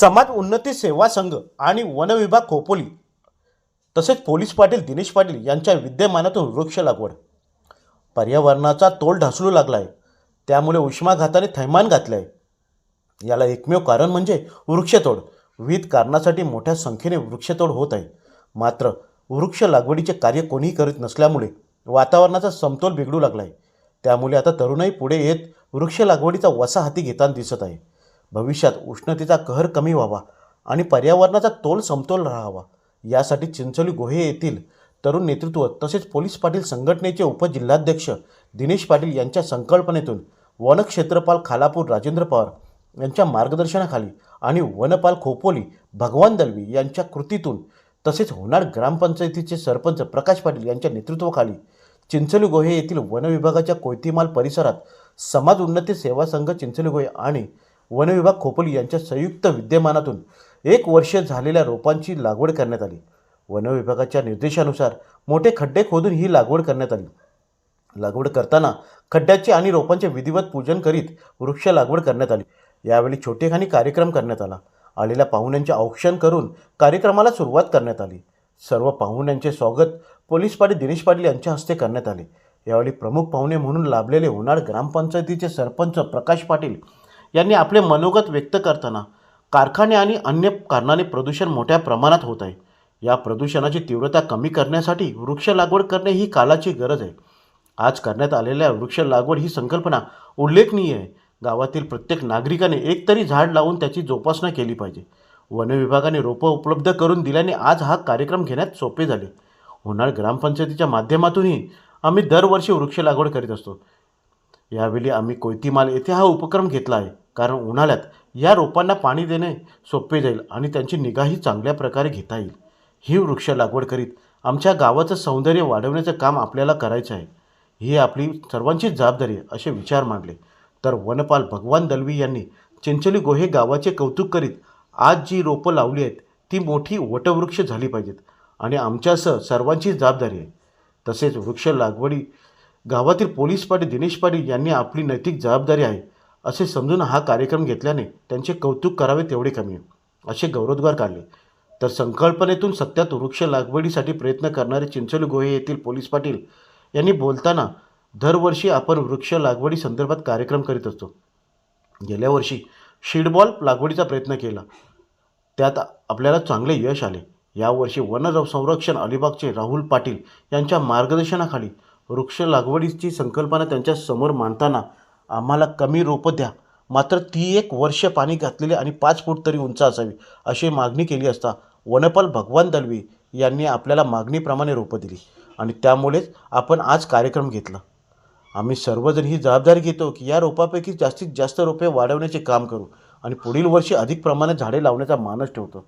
समाज उन्नती सेवा संघ आणि वनविभाग खोपोली तसेच पोलीस पाटील दिनेश पाटील यांच्या विद्यमानातून वृक्ष लागवड. पर्यावरणाचा तोल ढासळू लागला आहे त्यामुळे उष्माघाताने थैमान घातले आहे याला एकमेव कारण म्हणजे वृक्षतोड. विविध कारणासाठी मोठ्या संख्येने वृक्षतोड होत आहे. मात्र वृक्ष लागवडीचे कार्य कोणीही करीत नसल्यामुळे वातावरणाचा समतोल बिघडू लागला आहे त्यामुळे आता तरुणाई पुढे येत वृक्ष लागवडीचा वसा हाती घेताना दिसत आहे. भविष्यात उष्णतेचा कहर कमी व्हावा आणि पर्यावरणाचा तोल समतोल राहावा. यासाठी चिंचोली गोहे येथील तरुण नेतृत्व तसेच पोलीस पाटील संघटनेचे उपजिल्हाध्यक्ष दिनेश पाटील यांच्या संकल्पनेतून वनक्षेत्रपाल खालापूर राजेंद्र पवार यांच्या मार्गदर्शनाखाली आणि वनपाल खोपोली भगवान दलवी यांच्या कृतीतून तसेच होणार ग्रामपंचायतीचे सरपंच प्रकाश पाटील यांच्या नेतृत्वाखाली चिंचोली गोहे येथील वन विभागाच्या कोयतीमाल परिसरात समाज उन्नती सेवा संघ चिंचोली गोहे आणि वनविभाग खोपोली यांच्या संयुक्त विद्यमानातून एक वर्ष झालेल्या रोपांची लागवड करण्यात आली. वनविभागाच्या निर्देशानुसार मोठे खड्डे खोदून ही लागवड करण्यात आली. लागवड करताना खड्ड्याचे आणि रोपांचे विधिवत पूजन करीत वृक्ष लागवड करण्यात आली. यावेळी छोटेखानी कार्यक्रम करण्यात आला. आलेल्या पाहुण्यांचे औक्षण करून कार्यक्रमाला सुरुवात करण्यात आली. सर्व पाहुण्यांचे स्वागत पोलीस पाटील दिनेश पाटील यांच्या हस्ते करण्यात आले. यावेळी प्रमुख पाहुणे म्हणून लाभलेले होणार ग्रामपंचायतीचे सरपंच प्रकाश पाटील यांनी आपले मनोगत व्यक्त करताना कारखाने आणि अन्य कारणाने प्रदूषण मोठ्या प्रमाणात होत आहे. या प्रदूषणाची तीव्रता कमी करण्यासाठी वृक्ष लागवड करणे ही कालाची गरज आहे. आज करण्यात आलेल्या वृक्ष लागवड ही संकल्पना उल्लेखनीय आहे. गावातील प्रत्येक नागरिकाने एकतरी झाड लावून त्याची जोपासना केली पाहिजे. वन विभागाने रोपं उपलब्ध करून दिल्याने आज हा कार्यक्रम घेण्यात सोपे झाले. होणार ग्रामपंचायतीच्या माध्यमातूनही आम्ही दरवर्षी वृक्ष लागवड करीत असतो. यावेळी आम्ही कोयतीमाल येथे हा उपक्रम घेतला आहे. कारण उन्हाळ्यात या रोपांना पाणी देणे सोपे जाईल आणि त्यांची निगाही चांगल्या प्रकारे घेता येईल. ही वृक्ष लागवड करीत आमच्या गावाचं सौंदर्य वाढवण्याचं काम आपल्याला करायचं आहे. ही आपली सर्वांचीच जबाबदारी असे विचार मांडले. तर वनपाल भगवान दलवी यांनी चिंचली गोहे गावाचे कौतुक करीत आज जी रोपं लावली आहेत ती मोठी वटवृक्ष झाली पाहिजेत आणि आमच्यासह सर्वांची जबाबदारी आहे. तसेच वृक्ष लागवडी गावातील पोलीस पाटील दिनेश पाटील यांनी आपली नैतिक जबाबदारी आहे असे समजून हा कार्यक्रम घेतल्याने त्यांचे कौतुक करावे तेवढे कमी असे गौरवोद्गार काढले. तर संकल्पनेतून सत्यात वृक्ष लागवडीसाठी प्रयत्न करणारे चिंचोली गोहे येथील पोलीस पाटील यांनी बोलताना दरवर्षी आपण वृक्ष लागवडी संदर्भात कार्यक्रम करीत असतो. गेल्या वर्षी शीडबॉल लागवडीचा प्रयत्न केला. त्यात आपल्याला चांगले यश आले. यावर्षी वन संरक्षण अलिबागचे राहुल पाटील यांच्या मार्गदर्शनाखाली वृक्ष लागवडीची संकल्पना त्यांच्यासमोर मांडताना आम्हाला कमी रोपं द्या. मात्र ती एक वर्ष पाणी घातलेली आणि पाच फूट तरी उंच असावी अशी मागणी केली असता वनपाल भगवान दलवी यांनी आपल्याला मागणीप्रमाणे रोपं दिली आणि त्यामुळेच आपण आज कार्यक्रम घेतला. आम्ही सर्वजण ही जबाबदारी घेतो की या रोपापैकी जास्तीत जास्त रोपे वाढवण्याचे काम करू आणि पुढील वर्षी अधिक प्रमाणात झाडे लावण्याचा मानस ठेवतो.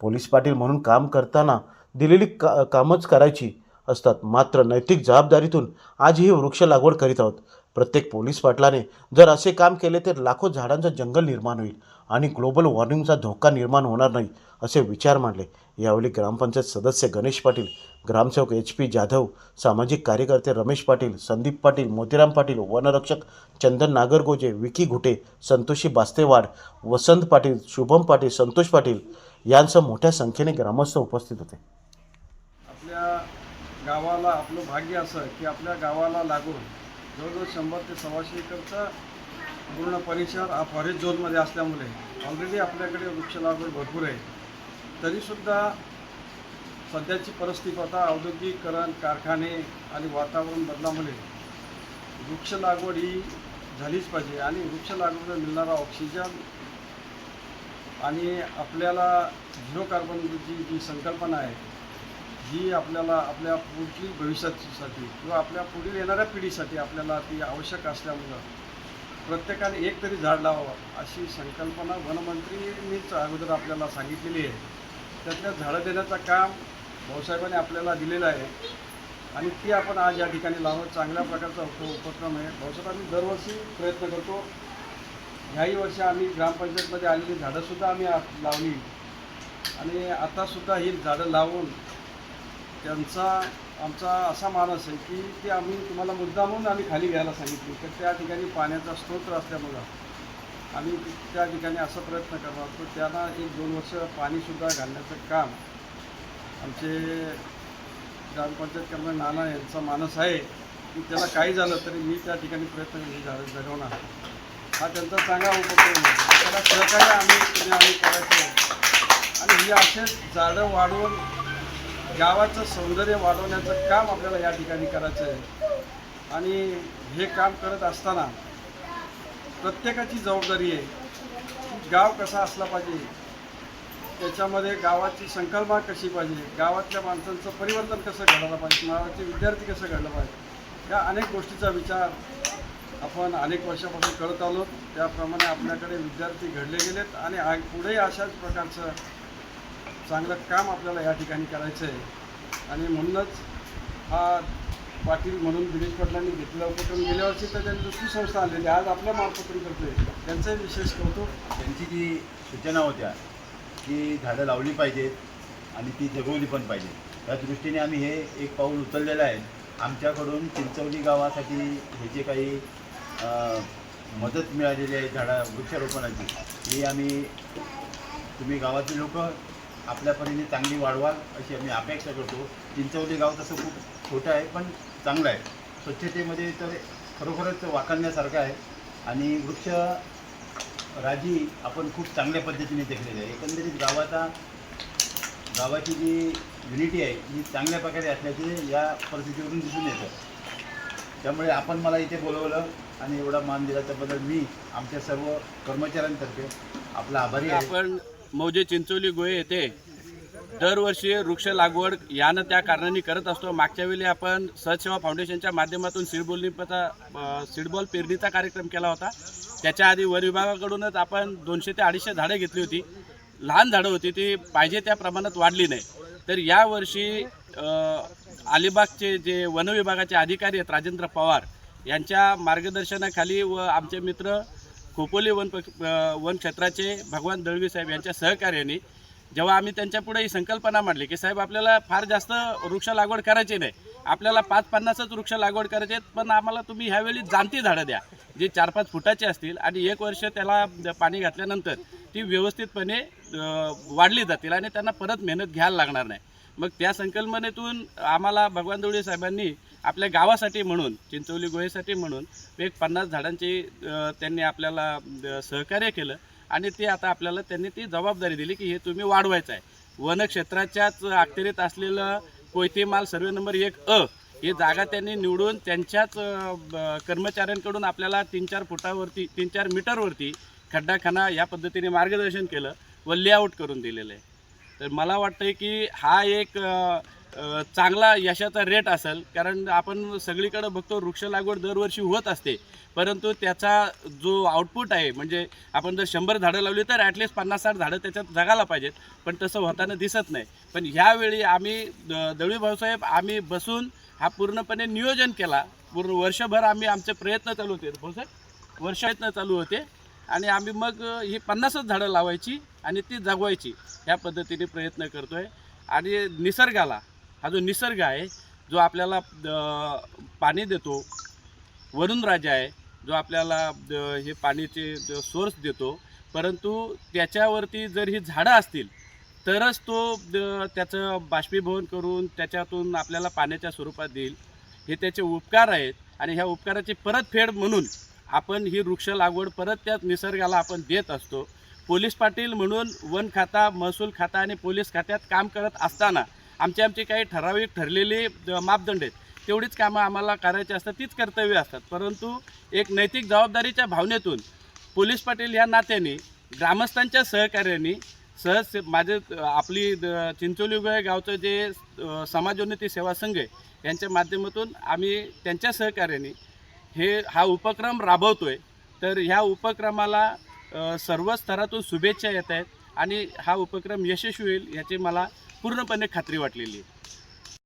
पोलीस पाटील म्हणून काम करताना दिलेली का कामच करायची असतात. मात्र नैतिक जबाबदारीतून आजही वृक्ष लागवड करीत आहोत. प्रत्येक पोलीस पाटलाने जर असे काम केले तर लाखो झाडांचं जंगल निर्माण होईल आणि ग्लोबल वॉर्मिंगचा धोका निर्माण होणार नाही असे विचार मांडले. यावेळी ग्रामपंचायत सदस्य गणेश पाटील ग्रामसेवक एच पी जाधव सामाजिक कार्यकर्ते रमेश पाटील संदीप पाटील मोतीराम पाटील वनरक्षक चंदन नागरगोजे विकी घुटे संतोषी बास्तेवाड वसंत पाटील शुभम पाटील संतोष पाटील यांसह मोठ्या संख्येने ग्रामस्थ उपस्थित होते. गावाला आपलं भाग्य असं की आपल्या गावाला लागून जवळजवळ शंभर ते सव्वाशे एकरचा पूर्ण परिसर हा फॉरेस्ट झोनमध्ये असल्यामुळे ऑलरेडी आपल्याकडे वृक्ष लागवड भरपूर आहे. तरीसुद्धा सध्याची परिस्थिती पाहता औद्योगिकरण कारखाने आणि वातावरण बदलामुळे वृक्ष लागवड ही झालीच पाहिजे आणि वृक्ष लागवडीला मिळणारा ऑक्सिजन आणि आपल्याला झिरो कार्बनची जी संकल्पना आहे ही आपल्याला आपल्या पुढची भविष्यासाठी किंवा आपल्या पुढील येणाऱ्या पिढीसाठी आपल्याला ती आवश्यक असल्यामुळं प्रत्येकाने एक तरी झाड लावावं अशी संकल्पना वनमंत्रींनीच अगोदर आपल्याला सांगितलेली आहे. त्यातल्या झाडं देण्याचं काम भाऊसाहेबांनी आपल्याला दिलेलं आहे आणि ती आपण आज या ठिकाणी लावून चांगल्या प्रकारचा उप उपक्रम आहे. भाऊसाहेब आम्ही दरवर्षी प्रयत्न करतो. ह्याही वर्षी आम्ही ग्रामपंचायतमध्ये आलेली झाडंसुद्धा आम्ही लावली. आणि आतासुद्धा ही झाडं लावून त्यांचा आमचा असा मानस आहे की ते आम्ही तुम्हाला मुद्दामून आम्ही खाली घ्यायला सांगितली तर त्या ठिकाणी पाण्याचा स्रोत असल्यामुळं आम्ही त्या ठिकाणी असा प्रयत्न करणार होतो त्यांना एक दोन वर्ष पाणीसुद्धा घालण्याचं काम आमचे ग्रामपंचायत कर्मचारी नाना यांचा मानस आहे की त्याला काही झालं तरी मी त्या ठिकाणी प्रयत्न जगवणार. हा त्यांचा चांगला उपक्रम आहे. त्याला सहकार्य आम्ही आम्ही करायचं आणि ही असेच झाडं वाढवून गावाचं सौंदर्य वाढवण्याचं काम आपल्याला या ठिकाणी करायचं आहे. आणि हे काम करत असताना प्रत्येकाची जबाबदारी आहे गाव कसा असला पाहिजे त्याच्यामध्ये गावाची संकल्पना कशी पाहिजे गावातल्या माणसांचं परिवर्तन कसं घडायला पाहिजे गावाचे विद्यार्थी कसं घडलं पाहिजे या अनेक गोष्टीचा विचार आपण अनेक वर्षापासून करत आलो. त्याप्रमाणे आपल्याकडे विद्यार्थी घडले गेलेत आणि पुढेही अशाच प्रकारचं चांगलं काम आपल्याला या ठिकाणी करायचं आहे. आणि म्हणूनच हा पाटील म्हणून दिनेश पाटलांनी घेतलेला उपक्रम गेल्या वर्षी तर त्यांनी दुसरी संस्था आणलेली आज आपल्या मार्फतून करतोय. त्यांचंही विशेष कौतुक. त्यांची जी सूचना होत्या की झाडं लावली पाहिजेत आणि ती जगवली पण पाहिजे त्या दृष्टीने आम्ही हे एक पाऊल उचललेलं आहे. आमच्याकडून चिंचवली गावासाठी हे जे काही मदत मिळालेली आहे झाडा वृक्षारोपणाची ही आम्ही तुम्ही गावातील लोक आपल्या परीने चांगली वाढवाल अशी आम्ही अपेक्षा करतो. चिंचवली गाव तसं खूप छोटं आहे पण चांगलं आहे. स्वच्छतेमध्ये तर खरोखरच वाखाणण्यासारखं आहे. आणि वृक्ष राजी आपण खूप चांगल्या पद्धतीने देखलेली आहे. एकंदरीत गावाचा गावाची जी युनिटी आहे ही चांगल्या प्रकारे असल्याचे या परिस्थितीवरून दिसून येतं. त्यामुळे आपण मला इथे बोलवलं आणि एवढा मान दिला त्याबद्दल मी आमच्या सर्व कर्मचाऱ्यांतर्फे आपला आभारी आपण मौजे चिंचोली गोळे येथे दरवर्षी वृक्ष लागवड यानं त्या कारणाने करत असतो. मागच्या वेळी आपण सहसेवा फाउंडेशनच्या माध्यमातून सीडबॉल सिडबॉल पेरणीचा कार्यक्रम केला होता. त्याच्या आधी वन विभागाकडूनच आपण दोनशे ते अडीचशे झाडं घेतली होती. लहान झाडं होती ती पाहिजे त्या प्रमाणात वाढली नाही. तर यावर्षी अलिबागचे जे वनविभागाचे अधिकारी आहेत राजेंद्र पवार यांच्या मार्गदर्शनाखाली व आमचे मित्र खोपोली वन पक्ष वन क्षेत्राचे भगवान दळवी साहेब यांच्या सहकार्याने जेव्हा आम्ही त्यांच्यापुढे ही संकल्पना मांडली की साहेब आपल्याला फार जास्त वृक्ष लागवड करायची नाही. आपल्याला पाच पन्नासच वृक्ष लागवड करायचे आहेत पण आम्हाला तुम्ही ह्यावेळी जाणती झाडं द्या जे चार पाच फुटाची असतील आणि एक वर्ष त्याला पाणी घातल्यानंतर ती व्यवस्थितपणे वाढली जातील आणि त्यांना परत मेहनत घ्यायला लागणार नाही. मग त्या संकल्पनेतून आम्हाला भगवान दवडे साहेबांनी आपल्या गावासाठी म्हणून चिंचवली गोहेसाठी म्हणून एक पन्नास झाडांची त्यांनी आपल्याला सहकार्य केलं आणि ते आता आपल्याला त्यांनी ती जबाबदारी दिली की हे तुम्ही वाढवायचं आहे. वनक्षेत्राच्याच अखत्यारीत असलेलं कोयते माल सर्वे नंबर एक अ ही जागा त्यांनी निवडून त्यांच्याच ब- कर्मचाऱ्यांकडून आपल्याला तीन चार फुटावरती तीन चार मीटरवरती खड्डाखाना या पद्धतीने मार्गदर्शन केलं व लेआउट करून दिलेलं आहे. तर मला वाटतं की हा एक चांगला यशाचा रेट असेल कारण आपण सगळीकडे बघतो वृक्ष लागवड दरवर्षी होत असते. परंतु त्याचा जो आउटपुट आहे म्हणजे आपण जर शंभर झाडं लावली तर ॲटलिस्ट पन्नास साठ झाडं त्याच्यात जगायला पाहिजेत पण तसं होताना दिसत नाही. पण ह्यावेळी आम्ही द- दळवी भाऊसाहेब आम्ही बसून हा पूर्णपणे नियोजन केला. पूर्ण वर्षभर आम्ही आमचे प्रयत्न चालू होते. भाऊसाहेब वर्ष प्रयत्न चालू होते. आणि आम्ही मग ही पन्नासच झाडं लावायची आणि ती जगवायची. ह्या पद्धतीने प्रयत्न करतो आहे आणि निसर्गाला हा जो निसर्ग आहे जो आपल्याला पाणी देतो वरुण राजा आहे जो आपल्याला हे पाण्याचे सोर्स देतो परंतु त्याच्यावरती जर ही झाडं असतील तरच तो त्याचं बाष्पीभवन करून त्याच्यातून आपल्याला पाण्याच्या स्वरूपात देईल. हे त्याचे उपकार आहेत आणि ह्या उपकाराची परतफेड म्हणून आपण ही वृक्ष लागवड परत त्याच निसर्गाला आपण देत असतो. पोलीस पाटील म्हणून वन खाता महसूल खाता आणि पोलीस खात्यात काम करत असताना आमचे आमचे काही ठराविक ठरलेली मापदंड आहेत तेवढीच कामं आम्हाला करायची असतात तीच कर्तव्य असतात. परंतु एक नैतिक जबाबदारीच्या भावनेतून पोलीस पाटील या नात्याने ग्रामस्थांच्या सहकार्याने सहज माझे आपली द- चिंचोली गावचं जे समाजोन्नती सेवा संघ आहे यांच्या माध्यमातून आम्ही त्यांच्या सहकार्याने हे हा उपक्रम राबवतो आहे तर ह्या उपक्रमाला सर्व स्तरातून शुभेच्छा येत आहेत आणि हा उपक्रम यशस्वी होईल याची मला पूर्णपणे खात्री वाटलेली आहे.